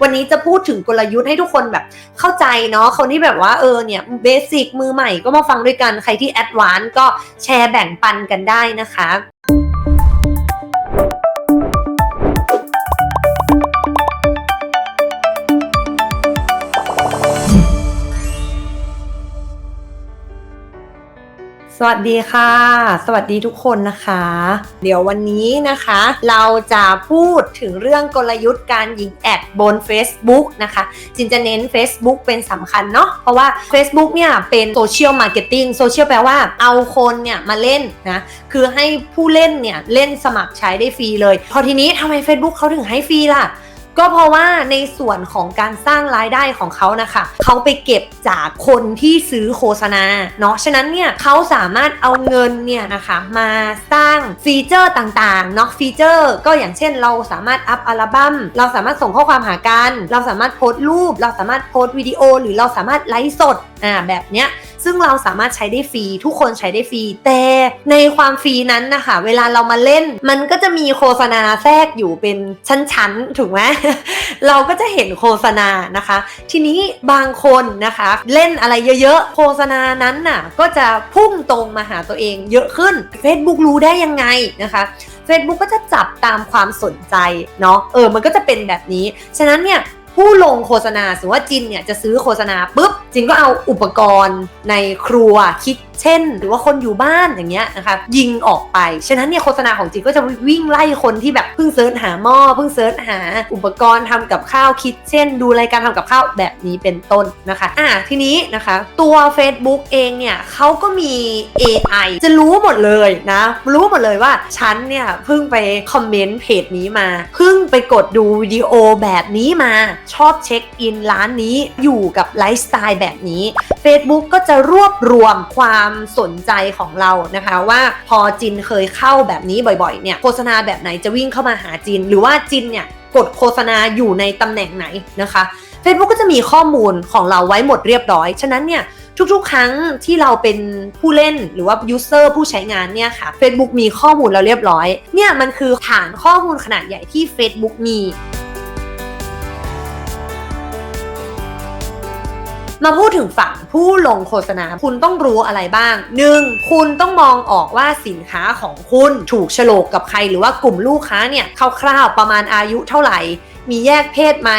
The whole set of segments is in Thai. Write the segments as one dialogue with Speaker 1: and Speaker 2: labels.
Speaker 1: วันนี้จะพูดถึงกลยุทธ์ให้ทุกคนแบบเข้าใจเนาะคนที่แบบว่าเออเนี่ยเบสิกมือใหม่ก็มาฟังด้วยกันใครที่แอดวานก็แชร์แบ่งปันกันได้นะคะ สวัสดีค่ะ สวัสดีทุกคนนะคะ เดี๋ยววันนี้นะคะ เราจะพูดถึงเรื่องกลยุทธ์การยิงแอดบน Facebook นะคะจินจะเน้น Facebook เป็นสำคัญเนาะเพราะว่า Facebook เนี่ยเป็นโซเชียลมาร์เก็ตติ้งโซเชียลแปลว่าเอาคนเนี่ยมาเล่นนะ คือให้ผู้เล่นเนี่ยเล่นสมัครใช้ได้ฟรีเลย พอทีนี้ทำไม Facebook เขาถึงให้ฟรีล่ะ ก็เพราะว่าในส่วนของการสร้างรายได้ของเขานะคะเขาไปเก็บจากคนที่ซื้อโฆษณาเนาะฉะนั้นเนี่ยเขาสามารถเอาเงินเนี่ยนะคะมาสร้างฟีเจอร์ต่างๆเนาะฟีเจอร์ก็อย่างเช่นเราสามารถอัพอัลบั้มเราสามารถส่งข้อความหากัน เราสามารถโพสต์รูป เราสามารถโพสต์วิดีโอ หรือเราสามารถไลฟ์สดอ่าแบบเนี้ยซึ่งเราสามารถใช้ได้ฟรี ทุกคนใช้ได้ฟรี แต่ในความฟรีนั้นนะคะ เวลาเรามาเล่น มันก็จะมีโฆษณาแทรกอยู่เป็นชั้นๆ ถูกไหมเราก็จะเห็นโฆษณานะคะ ทีนี้บางคนนะคะ เล่นอะไรเยอะๆ โฆษณานั้นน่ะก็จะพุ่งตรงมาหาตัวเองเยอะขึ้น Facebook รู้ได้ยังไงนะคะ Facebook ก็จะจับตามความสนใจเนาะเออมันก็จะเป็นแบบนี้ ฉะนั้นเนี่ย ผู้ลงโฆษณาสมมติว่าจินเนี่ยจะซื้อโฆษณาปุ๊บจินก็เอาอุปกรณ์ในครัวคิดเช่น หรือว่าคนอยู่บ้านอย่างเงี้ยนะคะยิงออกไป ฉะนั้นเนี่ยโฆษณาของจินก็จะวิ่งไล่คนที่แบบเพิ่งเซิร์ชหาหม้อเพิ่งเซิร์ชหาอุปกรณ์ทำกับข้าวคิดเช่น ดูรายการทำกับข้าวแบบนี้เป็นต้นนะคะอะทีนี้นะคะตัว Facebook เองเนี่ยเขาก็มี AI จะรู้หมดเลยนะรู้หมดเลยว่าฉันเนี่ยเพิ่งไปคอมเมนต์เพจนี้มาเพิ่งไปกดดูวิดีโอแบบนี้มาชอบเช็คอินร้านนี้อยู่กับไลฟ์สไตล์แบบนี้ Facebook ก็จะรวบรวมความสนใจของเรานะคะว่าพอจินเคยเข้าแบบนี้บ่อยๆเนี่ยโฆษณาแบบไหนจะวิ่งเข้ามาหาจิน หรือว่าจินเนี่ยกดโฆษณาอยู่ในตำแหน่งไหนนะคะ Facebook ก็จะมีข้อมูลของเราไว้หมดเรียบร้อย ฉะนั้นเนี่ยทุกๆ ครั้งที่เราเป็นผู้เล่นหรือว่า user ผู้ใช้งานเนี่ยค่ะ Facebook มีข้อมูลเราเรียบร้อย เนี่ยมันคือฐานข้อมูลขนาดใหญ่ที่ Facebook มี มาพูดถึงฝั่งผู้ลงโฆษณา คุณต้องรู้อะไรบ้าง 1. คุณต้องมองออกว่าสินค้าของคุณถูกโฉลกกับใครหรือว่ากลุ่มลูกค้าเนี่ยคร่าวๆประมาณอายุเท่าไหร่ มีแยกเพศไหม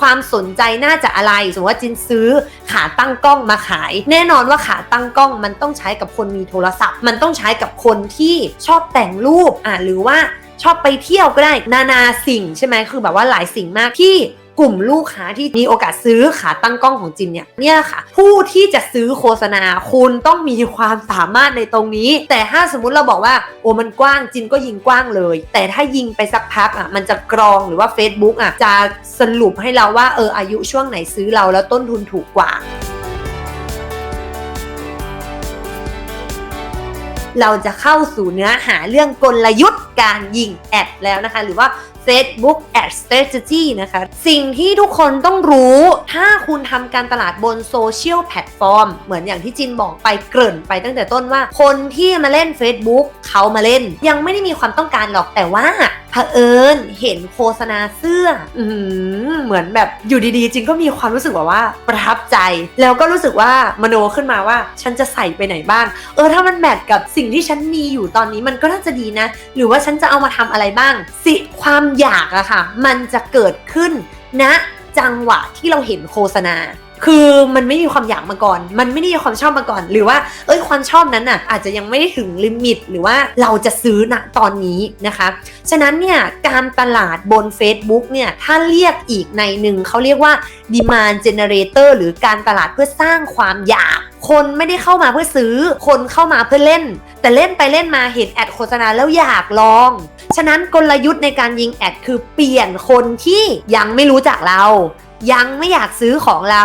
Speaker 1: ความสนใจน่าจะอะไร สมมติว่าจินซื้อขาตั้งกล้องมาขาย แน่นอนว่าขาตั้งกล้องมันต้องใช้กับคนมีโทรศัพท์ มันต้องใช้กับคนที่ชอบแต่งรูปอะหรือว่าชอบไปเที่ยวก็ได้นานาสิ่งใช่ไหมคือแบบว่าหลายสิ่งมากที่ กลุ่มลูกค้าที่มีโอกาสซื้อขาตั้งกล้องของจินเนี่ยเนี่ยค่ะ ผู้ที่จะซื้อโฆษณาคุณต้องมีความสามารถในตรงนี้ แต่ถ้าสมมุติเราบอกว่าโอ้มันกว้างจินก็ยิงกว้างเลย แต่ถ้ายิงไปสักพักอะมันจะกรองหรือว่า Facebook อะจะสรุปให้เราว่าเอออายุช่วงไหนซื้อเราแล้วต้นทุนถูกกว่าเราจะเข้าสู่เนื้อหาเรื่องกลยุทธ์การยิงแอดแล้วนะคะ หรือว่า Facebook Ad Strategy นะคะ สิ่งที่ทุกคนต้องรู้ถ้าคุณทำการตลาดบนโซเชียลแพลตฟอร์มเหมือนอย่างที่จินบอกไปเกริ่นไปตั้งแต่ต้นว่า คนที่มาเล่น Facebook เขามาเล่น ยังไม่ได้มีความต้องการหรอกแต่ว่าเผอิญเห็นโฆษณาเสื้ออืเหมือนแบบอยู่ดีๆจินก็มีความรู้สึกแบบว่าประทับใจ แล้วก็รู้สึกว่ามโนขึ้นมาว่า ฉันจะใส่ไปไหนบ้าง เออถ้ามันแมทกับสิ่งที่ฉันมีอยู่ตอนนี้มันก็น่าจะดีนะ หรือว่าฉันจะเอามาทำอะไรบ้าง สิความอยากอะค่ะ มันจะเกิดขึ้นณจังหวะที่เราเห็นโฆษณา คือมันไม่มีความอยากมาก่อน มันไม่ได้มีความชอบมาก่อน หรือว่า เอ้ยความชอบนั้นน่ะ อาจจะยังไม่ได้ถึงลิมิต หรือว่าเราจะซื้อณตอนนี้นะคะ ฉะนั้นเนี่ยการตลาดบน Facebook เนี่ย ถ้าเรียกอีกในหนึ่งเขาเรียกว่า demand generator หรือการตลาดเพื่อสร้างความอยาก คนไม่ได้เข้ามาเพื่อซื้อ คนเข้ามาเพื่อเล่น แต่เล่นไปเล่นมาเห็นแอดโฆษณาแล้วอยากลอง ฉะนั้นกลยุทธ์ในการยิงแอดคือเปลี่ยนคนที่ยังไม่รู้จักเรา ยังไม่อยากซื้อของเรา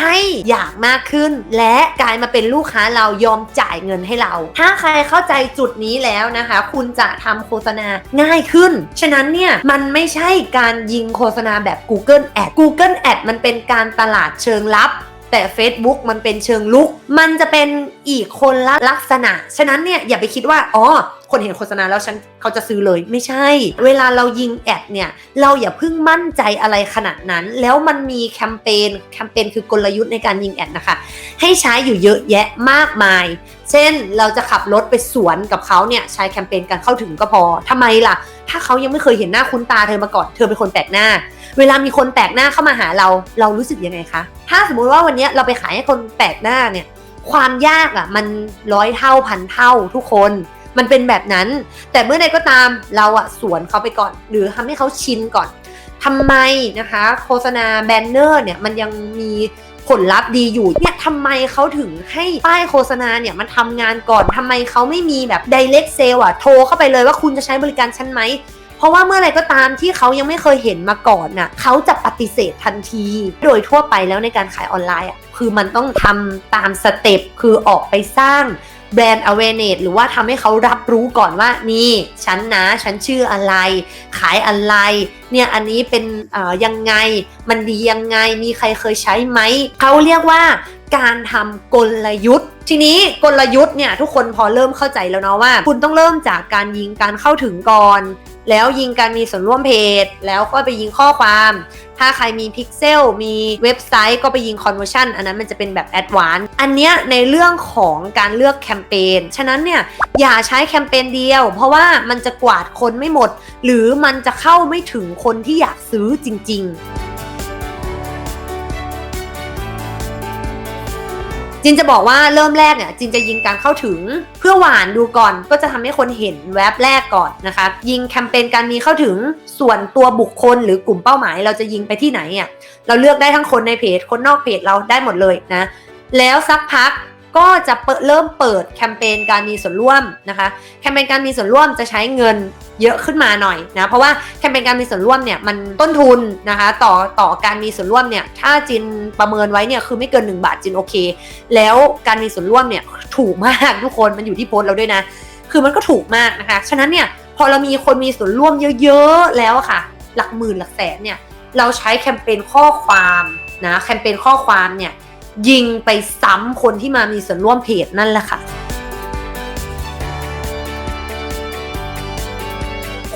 Speaker 1: ให้อยากมากขึ้น และกลายมาเป็นลูกค้าเรายอมจ่ายเงินให้เรา ถ้าใครเข้าใจจุดนี้แล้วนะคะ คุณจะทำโฆษณาง่ายขึ้น ฉะนั้นเนี่ยมันไม่ใช่การยิงโฆษณาแบบ Google Ad Google Ad มันเป็นการตลาดเชิงลับ แต่ Facebook มันเป็นเชิงลุก มันจะเป็นอีกคนละลักษณะ ฉะนั้นเนี่ยอย่าไปคิดว่า อ๋อ คนเห็นโฆษณาแล้วฉันเขาจะซื้อเลยไม่ใช่ เวลาเรายิงแอดเนี่ย เราอย่าเพิ่งมั่นใจอะไรขนาดนั้น แล้วมันมีแคมเปญ แคมเปญคือกลยุทธ์ในการยิงแอดนะคะ ให้ใช้อยู่เยอะแยะมากมาย เช่น เราจะขับรถไปสวนกับเขาเนี่ยใช้แคมเปญการเข้าถึงก็พอทำไมล่ะ ถ้าเขายังไม่เคยเห็นหน้าคุ้นตาเธอมาก่อน เธอเป็นคนแปลกหน้า เวลามีคนแปลกหน้าเข้ามาหาเรา เรารู้สึกยังไงคะ ถ้าสมมุติว่าวันนี้เราไปขายให้คนแปลกหน้าเนี่ย ความยากอะ่ะมันร้อยเท่าพันเท่าทุกคน มันเป็นแบบนั้น แต่เมื่อใดก็ตามเราอะสวนเขาไปก่อน หรือทำให้เขาชินก่อนทำไมนะคะ โฆษณาแบนเนอร์เนี่ยมันยังมี ผลลัพธ์ดีอยู่เนี่ยทำไมเขาถึงให้ป้ายโฆษณาเนี่ยมันทำงานก่อนทำไมเขาไม่มีแบบ direct sale อะโทรเข้าไปเลยว่าคุณจะใช้บริการฉันไหมเพราะว่าเมื่อไรก็ตามที่เขายังไม่เคยเห็นมาก่อนน่ะเขาจะปฏิเสธทันที โดยทั่วไปแล้วในการขายออนไลน์อะคือมันต้องทำตามสเต็ปคือออกไปสร้าง แบรนด์ awareness หรือว่าทำให้เขารับรู้ก่อนว่านี่ฉันนะฉันชื่ออะไร ขายอะไร เนี่ยอันนี้เป็นเอ่ยังไงมันดียังไงมีใครเคยใช้ไหม เขาเรียกว่า การทำกลยุทธ์ ทีนี้กลยุทธ์เนี่ยทุกคนพอเริ่มเข้าใจแล้วเนาะว่า คุณต้องเริ่มจากการยิงการเข้าถึงก่อน แล้วยิงการมีส่วนร่วมเพจ แล้วก็ไปยิงข้อความ ถ้าใครมีพิกเซลมีเว็บไซต์ก็ไปยิง conversion อันนั้นมันจะเป็นแบบแอดวานซ์อันเนี้ยในเรื่องของการเลือกแคมเปญฉะนั้นเนี่ยอย่าใช้แคมเปญเดียว เพราะว่ามันจะกวาดคนไม่หมด หรือมันจะเข้าไม่ถึงคนที่อยากซื้อจริง ๆ จินจะบอกว่าเริ่มแรกเนี่ยจินจะยิงการเข้าถึง เพื่อหวานดูก่อนก็จะทำให้คนเห็นแว็บแรกก่อนนะคะ ยิงแคมเปญการมีเข้าถึงส่วนตัวบุคคลหรือกลุ่มเป้าหมาย เราจะยิงไปที่ไหนอะเราเลือกได้ทั้งคนในเพจคนนอกเพจเราได้หมดเลยนะแล้วสักพัก ก็จะเปิดเริ่มเปิดแคมเปญการมีส่วนร่วมนะคะ แคมเปญการมีส่วนร่วมจะใช้เงินเยอะขึ้นมาหน่อยนะ เพราะว่าแคมเปญการมีส่วนร่วมเนี่ยมันต้นทุนนะคะ ต่อต่อการมีส่วนร่วมเนี่ยถ้าจินประเมินไว้เนี่ยคือไม่เกิน 1 บาทจินโอเค แล้วการมีส่วนร่วมเนี่ยถูกมากทุกคนมันอยู่ที่โพสต์เราด้วยนะ คือมันก็ถูกมากนะคะ ฉะนั้นเนี่ยพอเรามีคนมีส่วนร่วมเยอะๆแล้วค่ะ หลักหมื่นหลักแสนเนี่ยเราใช้แคมเปญข้อความนะแคมเปญข้อความเนี่ย ยิงไปซ้ำคนที่มามีส่วนร่วมเพจนั่นแหละค่ะ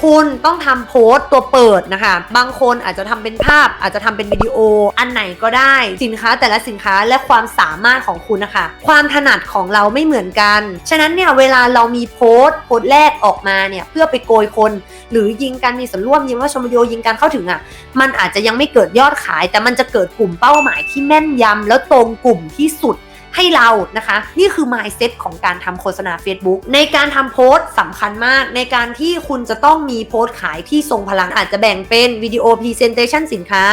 Speaker 1: คุณต้องทำโพสต์ตัวเปิดนะคะ บางคนอาจจะทำเป็นภาพ อาจจะทำเป็นวิดีโอ อันไหนก็ได้สินค้าแต่ละสินค้าและความสามารถของคุณนะคะ ความถนัดของเราไม่เหมือนกัน ฉะนั้นเนี่ยเวลาเรามีโพสต์โพสต์แรกออกมาเนี่ยเพื่อไปโกยคน หรือยิงการมีส่วนร่วมยิงว่าชมวิดีโอยิงการเข้าถึงอะ่ะมันอาจจะยังไม่เกิดยอดขาย แต่มันจะเกิดกลุ่มเป้าหมายที่แม่นยำแล้วตรงกลุ่มที่สุด ให้เรานะคะ นี่คือ mindset ของการทำโฆษณา Facebook ในการทำโพสต์สำคัญมาก ในการที่คุณจะต้องมีโพสต์ขายที่ทรงพลังอาจจะแบ่งเป็นวิดีโอ Presentation สินค้า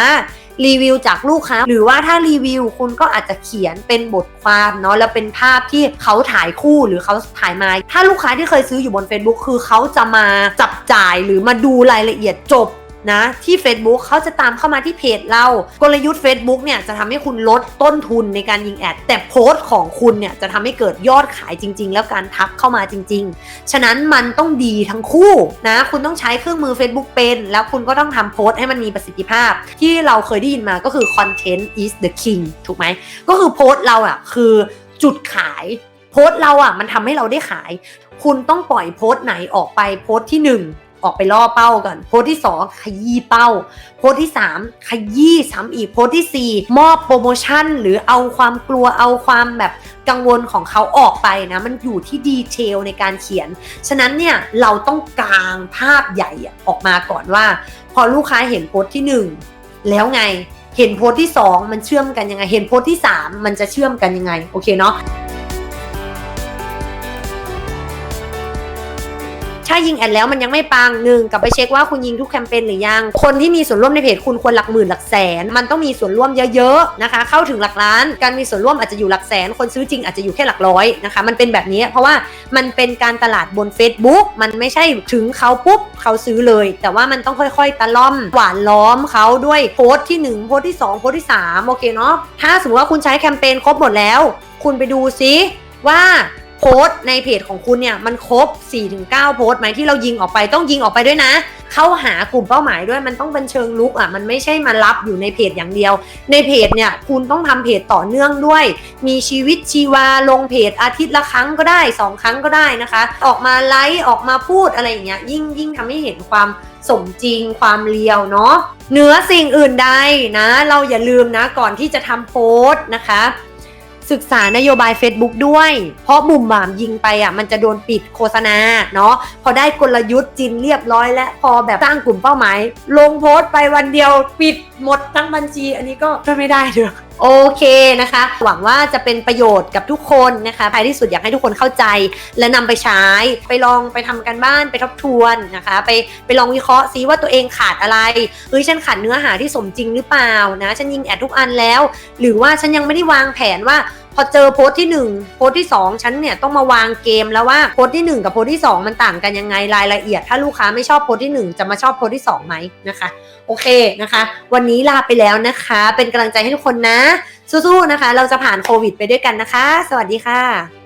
Speaker 1: รีวิวจากลูกค้า หรือว่าถ้ารีวิวคุณก็อาจจะเขียนเป็นบทความเนาะแล้วเป็นภาพที่เขาถ่ายคู่หรือเขาถ่ายมา ถ้าลูกค้าที่เคยซื้ออยู่บน Facebook คือเขาจะมาจับจ่ายหรือมาดูรายละเอียดจบ นะที่ Facebook เขาจะตามเข้ามาที่เพจเรากลยุทธ์ Facebook เนี่ยจะทำให้คุณลดต้นทุนในการยิงแอด แต่โพสต์ของคุณเนี่ยจะทำให้เกิดยอดขายจริง ๆ แล้วการทักเข้ามาจริง ๆ ฉะนั้นมันต้องดีทั้งคู่นะคุณต้องใช้เครื่องมือ Facebook เป็น แล้วคุณก็ต้องทำโพสต์ให้มันมีประสิทธิภาพ ที่เราเคยได้ยินมาก็คือ content is the king ถูกไหมก็คือโพสต์เราอะคือจุดขายโพสต์เราอะมันทำให้เราได้ขาย คุณต้องปล่อยโพสต์ไหนออกไปโพสต์ที่หนึ่ง ออกไปล่อเป้าก่อนโพสที่ 2 ขยี้เป้า โพสที่ 3 ขยี้ซ้ำอีกโพสที่ 4 มอบโปรโมชั่น หรือเอาความกลัวเอาความแบบกังวลของเขาออกไปนะมันอยู่ที่ดีเทลในการเขียน ฉะนั้นเนี่ยเราต้องกางภาพใหญ่ออกมาก่อนว่า พอลูกค้าเห็นโพสที่ 1 แล้วไงเห็นโพสที่ 2 มันเชื่อมกันยังไง เห็นโพสที่ 3 มันจะเชื่อมกันยังไง โอเคเนาะ ยิงแอดแล้วมันยังไม่ปังหนึ่งกลับไปเช็คว่าคุณยิงทุกแคมเปญหรือยัง คนที่มีส่วนร่วมในเพจคุณควรหลักหมื่นหลักแสน มันต้องมีส่วนร่วมเยอะๆนะคะ เข้าถึงหลักล้าน การมีส่วนร่วมอาจจะอยู่หลักแสน คนซื้อจริงอาจจะอยู่แค่หลักร้อยนะคะ มันเป็นแบบนี้เพราะว่ามันเป็นการตลาดบน Facebook มันไม่ใช่ถึงเขาปุ๊บเขาซื้อเลย แต่ว่ามันต้องค่อยๆ ตะล่อมหวานล้อมเขาด้วยโพสต์ที่หนึ่งโพสต์ที่สองโพสต์ที่สามโอเคเนาะถ้าสมมติว่าคุณใช้แคมเปญครบหมดแล้ว คุณไปดูซิว่า โพสต์ในเพจของคุณเนี่ยมันครบ 4-9 โพสต์ไหมที่เรายิงออกไปต้องยิงออกไปด้วยนะ เข้าหากลุ่มเป้าหมายด้วยมันต้องเป็นเชิงลุกอะมันไม่ใช่มารับอยู่ในเพจอย่างเดียว ในเพจเนี่ยคุณต้องทำเพจต่อเนื่องด้วย มีชีวิตชีวาลงเพจอาทิตย์ละครั้งก็ได้สองครั้งก็ได้นะคะ ออกมาไลฟ์ออกมาพูดอะไรอย่างเงี้ยยิ่งยิ่งทำให้เห็นความสมจริงความเรียวเนาะเหนือสิ่งอื่นใดนะ เราอย่าลืมนะก่อนที่จะทำโพสต์นะคะ ศึกษานโยบาย Facebook ด้วย เพราะมุมหมามยิงไปอะมันจะโดนปิดโฆษณาเนาะพอได้กลยุทธ์จินเรียบร้อยและพอแบบสร้างกลุ่มเป้าหมาย ลงโพสต์ไปวันเดียวปิดหมดทั้งบัญชี อันนี้ก็ช่วยไม่ได้เด้อ โอเคนะคะ หวังว่าจะเป็นประโยชน์กับทุกคนนะคะท้ายที่สุดอยากให้ทุกคนเข้าใจ และนำไปใช้ไปลองไปทำกันบ้านไปทบทวนนะคะ ไปไปลองวิเคราะห์ซิว่าตัวเองขาดอะไรเฮ้ยฉันขาดเนื้อหาที่สมจริงหรือเปล่านะฉันยิงแอดทุกอันแล้ว หรือว่าฉันยังไม่ได้วางแผนว่าพอเจอโพสต์ที่ 1 โพสต์ที่ 2 ฉันเนี่ยต้องมาวางเกมแล้วว่าโพสต์ที่ 1 กับโพสต์ที่ 2 มันต่างกันยังไงรายละเอียด ถ้าลูกค้าไม่ชอบโพสต์ที่ 1 จะมาชอบโพสต์ที่ 2 ไหมนะคะ โอเคนะคะ วันนี้ลาไปแล้วนะคะ เป็นกำลังใจให้ทุกคนนะ สู้ๆนะคะ เราจะผ่านโควิด ไปด้วยกันนะคะ สวัสดีค่ะ